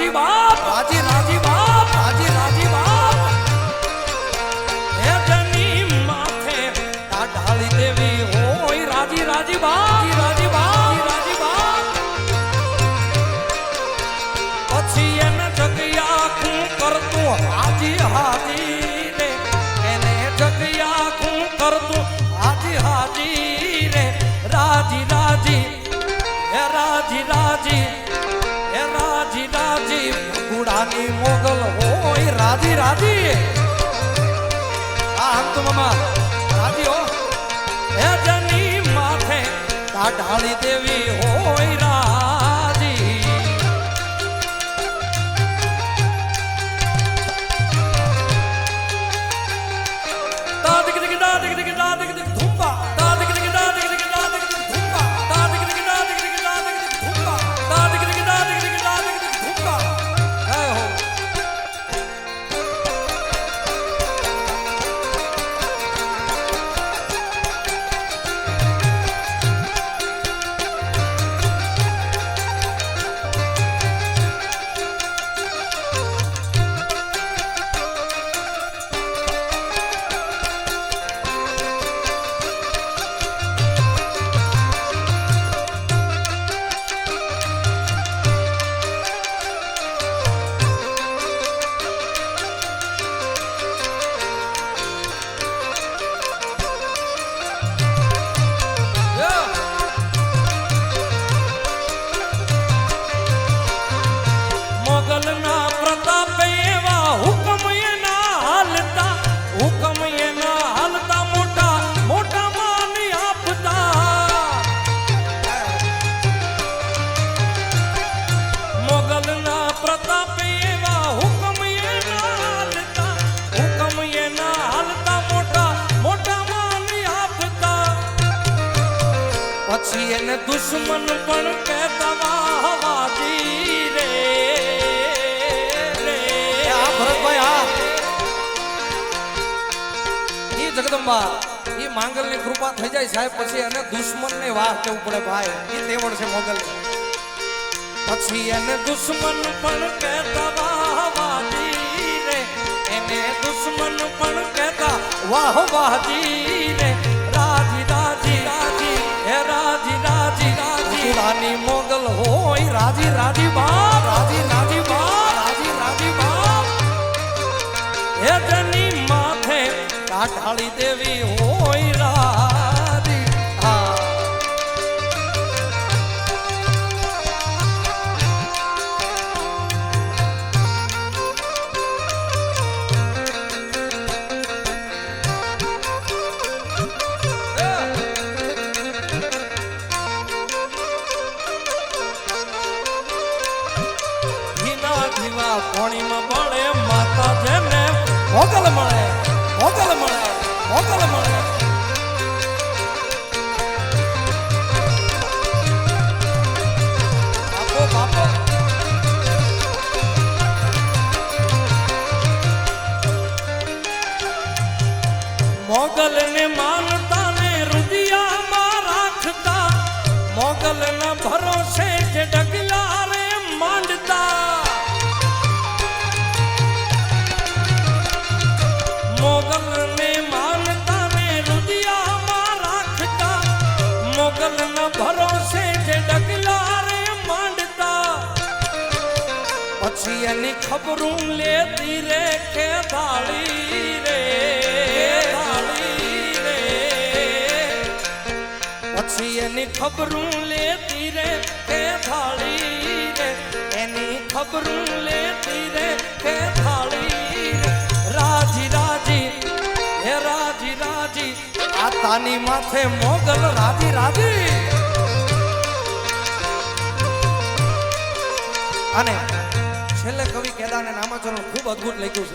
રાજી બાપ, રાજી રાજી બાપ, રાજી રાજી બાપ. હે જની માથે આ ઢાળી દેવી હોય, રાજી રાજી બાપ રાજી બાપ રાજી બાપ. પછી એને જગ્યા હું કરતું, હાજી હાજી એને જગ્યા હું કરતું, હાજી હાજી રે. રાજી રાજી, હે રાજી રાજી. ગુડાની મોગલ હોય, રાધી રાધી. આ હમ તો મમા, રાધી હો. હે જની માથે ઢાળી દેવી હોય દુશ્મન પણ કહેતા વાહવાદી રે રે. આ ભરતભાઈ હા. એ જગદંબા ઈ માંગલની કૃપા થઈ જાય સાહેબ પછી એને દુશ્મનને વાહ કેવું પડે ભાઈ. એ તેવડ છે મોગલ પછી એને દુશ્મન પણ કહેતા વાહવાદી રે એને દુશ્મન પણ કહેતા વાહવાદી રે રાજી બાપ રાજી રાજી બાપ રાજી રાજી બાપ. હે જની માથે કાઠાળી દેવી હોય એની ખબરું લેતી રે કે થાળી રે? થાળી રે? પછી એની ખબરું લેતી રે કે થાળી રે? એની ખબરું લેતી રે કે થાળી રાજી રાજી હે રાજી રાજી, આ તાની માથે મોગલ રાજી રાજી. અને છેલ્લે કવિ કેદાને નામાચરણ ખૂબ અદ્ભુત લખ્યું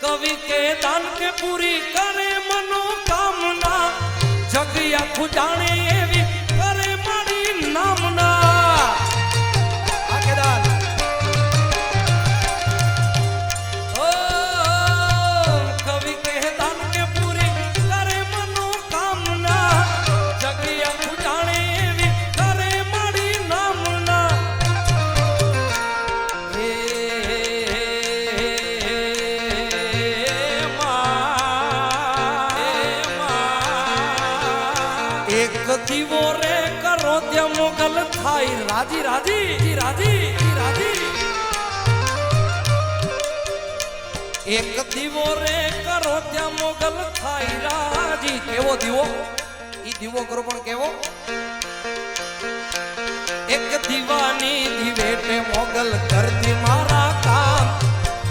છે કવિ કેદાન કે પૂરી કરે મનોકામના. જગ્યા ખુજાણે એવી ત્યાં મોગલ થાય. રાજી રાજી રાજી રાજી. એક દીવો રે કરો ત્યાં મોગલ થાય. રાજી, કેવો દીવો? ઈ દીવો કરો પણ કેવો? એક દીવાની દિવેટે મોગલ કરતી મારા કામ.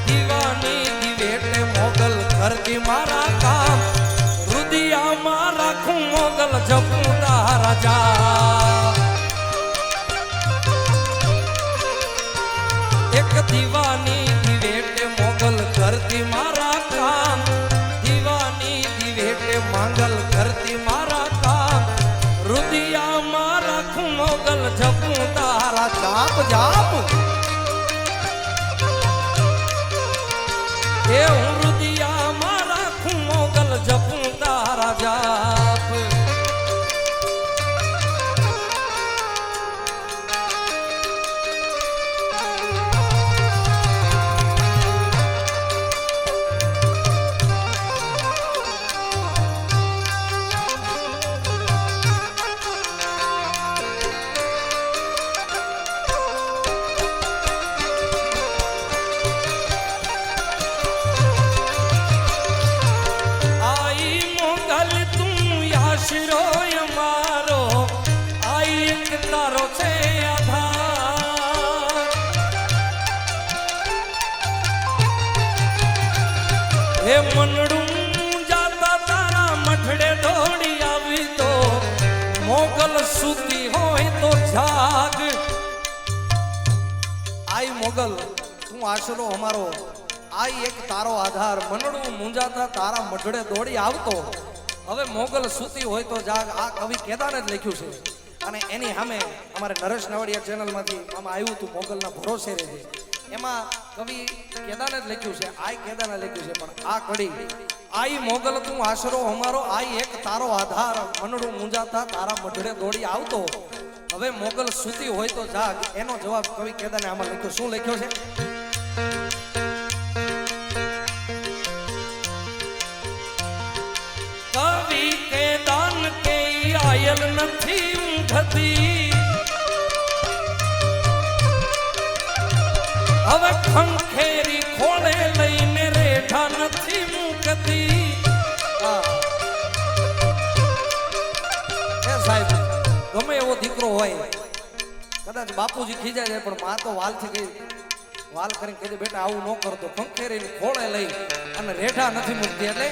દીવાની દિવેટે મોગલ કરતી મારા જાપ જાપ તું મારો આઈ એક તારો છે આધાર. હે મંડળું જાતા તારા મઠડે દોડી આવી તો, મોગલ સૂતી હોય તો જાગ. આઈ મોગલ, તું આશરો અમારો. આઈ એક તારો આધાર. મનડું મુંજાતા તારા મઢડે દોડી આવતો. હવે મોગલ સૂતી હોય તો જાગ આ કવિ કેદાને જ લખ્યું છે. અને એની સામે અમારે નરેશ નવડિયા ચેનલમાંથી આમાં આવ્યું હતું, મોગલના ભરોસે રહે એમાં કવિ કેદાને જ લખ્યું છે, આઈ કેદાને લખ્યું છે, પણ આ કડી, આઈ મોગલ, તું આશરો અમારો, આઈ એક તારો આધાર, મનડું મુંજાતા તારા મઢડે દોડી આવતો. હવે મોગલ સૂતી હોય તો જાગ એનો જવાબ કવિ કેદાને આમાં લખ્યો. શું લખ્યો છે? આયલ નથી ઊંઘતી હવે ખંખેરી ખોળે લઈને રેઠા નથી મૂકતી સાહેબ ગમે એવો દીકરો હોય, કદાચ બાપુજી ખીજાય જાય પણ મા તો વાલથી ગઈ. વાલ કરીને કીધું બેટા, આવું ન કરતો. ખંખેરીને ખોળે લઈ અને રેઠા નથી મૂકતી, એટલે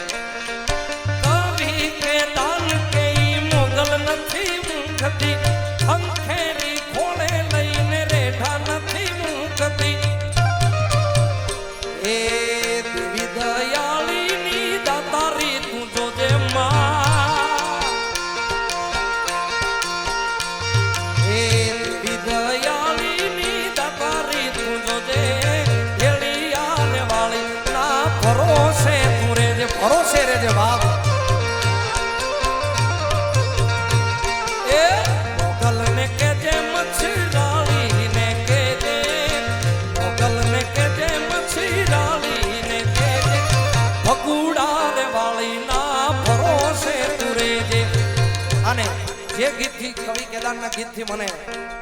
મૂકતી અંખેરી ખોળે લઈને રેઠા નથી મૂકતી. એ દેવી દયાળીની દાતારી તું જોજે માં. એ દેવી દયાળીની દાતારી તું જોજે. હેળિયાને વાળી ના ભરોસે તું ભરોસે રેજે બાપ જે ગીતથી, કવિ કેદારના ગીતથી મને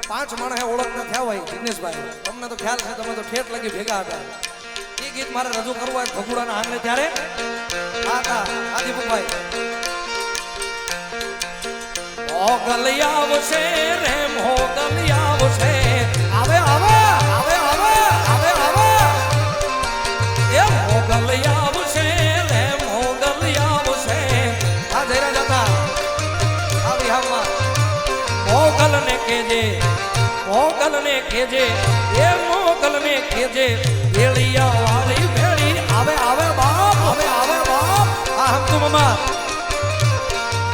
પાંચ માણસે ઓળખતા થયા હોય, જિગ્નેશભાઈ. તમને તો ખ્યાલ છે, તમે તો ઠેઠ લગી ભેગા હતા. એ ગીત મારે રજૂ કરવું હોય ભગુડાના આંગણે ત્યારે? આ હતા આદિપુભાઈ ઓગલ આવશે ને કેજે એ મોગલ કેજે ભેળિયા વાળી ભેળી. આવે આવે બાપ, આવે આવે બાપ. આ હકુમમાં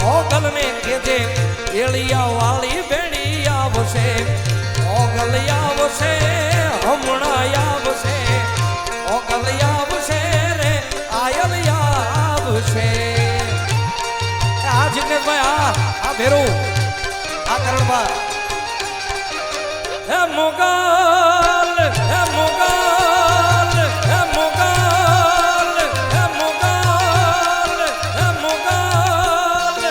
મોગલ ને ભેળિયા વાળી ભેળી આવશે. મોગલ આવશે, હમણાં આવશે. મોગલ આવશે રે, આયલ આવશે. આ ભાઈ, આ આ ભેરું. આ કરણબા હે મોગલ હે મોગલ હે મોગલ હે મોગલ હે મોગલ.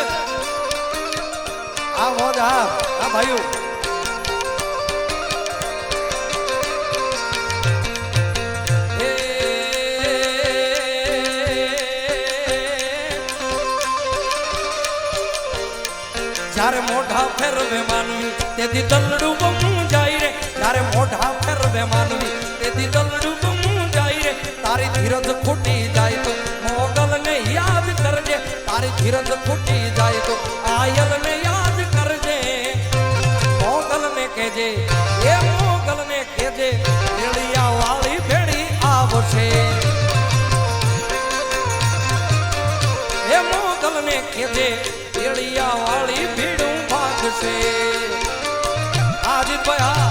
આ મોજ આ આ હા ભાઈઓ. જ્યારે મોઢા ફેરવે માનવી, તેથી દલડું બમું રે મોઢા ફેરવે માનવી તેથી દલડું બમું જાય રે. તારી ધીરજ ખૂટી જાય તો મોગલને યાદ કરજે. તારી ધીરજ ખૂટી જાય તો આયલને યાદ કરજે. મોગલને કહેજે, એ મોગલને કહેજે રેડિયા વાળી ભેડી આવશે. એ મોગલને કહેજે રેડિયા વાળી ભીડું ભાગશે. આજ ભયા